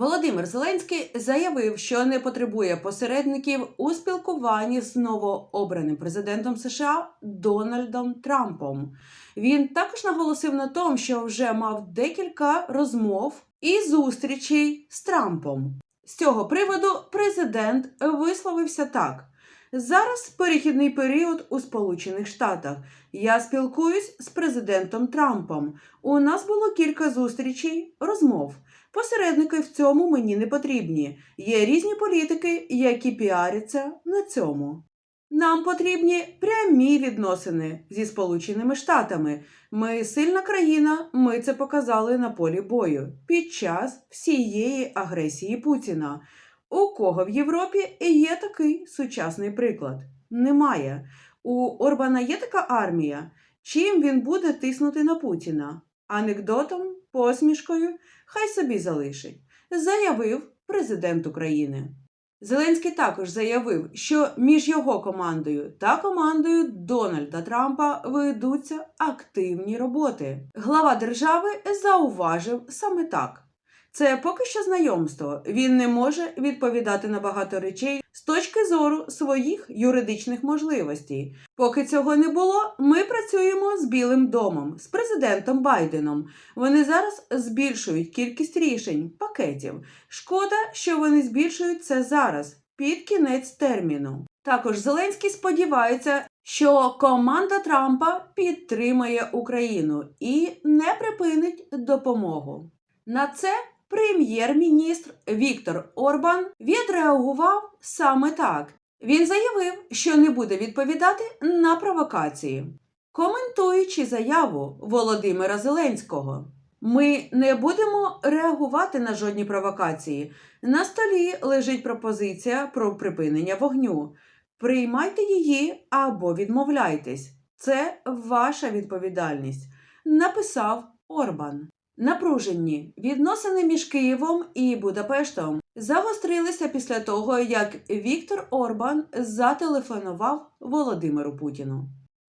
Володимир Зеленський заявив, що не потребує посередників у спілкуванні з новообраним президентом США Дональдом Трампом. Він також наголосив на тому, що вже мав декілька розмов і зустрічей з Трампом. З цього приводу президент висловився так: зараз перехідний період у Сполучених Штатах. Я спілкуюсь з президентом Трампом. У нас було кілька зустрічей, розмов. Посередники в цьому мені не потрібні. Є різні політики, які піаряться на цьому. Нам потрібні прямі відносини зі Сполученими Штатами. Ми сильна країна, ми це показали на полі бою під час всієї агресії Путіна. У кого в Європі є такий сучасний приклад? Немає. У Орбана є така армія. Чим він буде тиснути на Путіна? Анекдотом, посмішкою, хай собі залишить, заявив президент України. Зеленський також заявив, що між його командою та командою Дональда Трампа ведуться активні роботи. Глава держави зауважив саме так. Це поки що знайомство. Він не може відповідати на багато речей з точки зору своїх юридичних можливостей. Поки цього не було, ми працюємо з Білим домом, з президентом Байденом. Вони зараз збільшують кількість рішень, пакетів. Шкода, що вони збільшують це зараз, під кінець терміну. Також Зеленський сподівається, що команда Трампа підтримає Україну і не припинить допомогу. На це прем'єр-міністр Віктор Орбан відреагував саме так. Він заявив, що не буде відповідати на провокації, коментуючи заяву Володимира Зеленського. Ми не будемо реагувати на жодні провокації. На столі лежить пропозиція про припинення вогню. Приймайте її або відмовляйтесь. Це ваша відповідальність, написав Орбан. Напружені відносини між Києвом і Будапештом загострилися після того, як Віктор Орбан зателефонував Володимиру Путіну.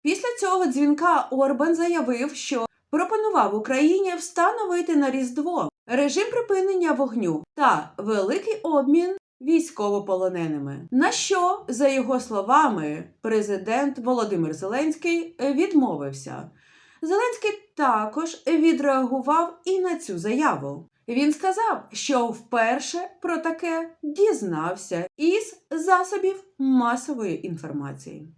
Після цього дзвінка Орбан заявив, що пропонував Україні встановити на Різдво режим припинення вогню та великий обмін військовополоненими. На що, за його словами, президент Володимир Зеленський відмовився. Зеленський також відреагував і на цю заяву. Він сказав, що вперше про таке дізнався із засобів масової інформації.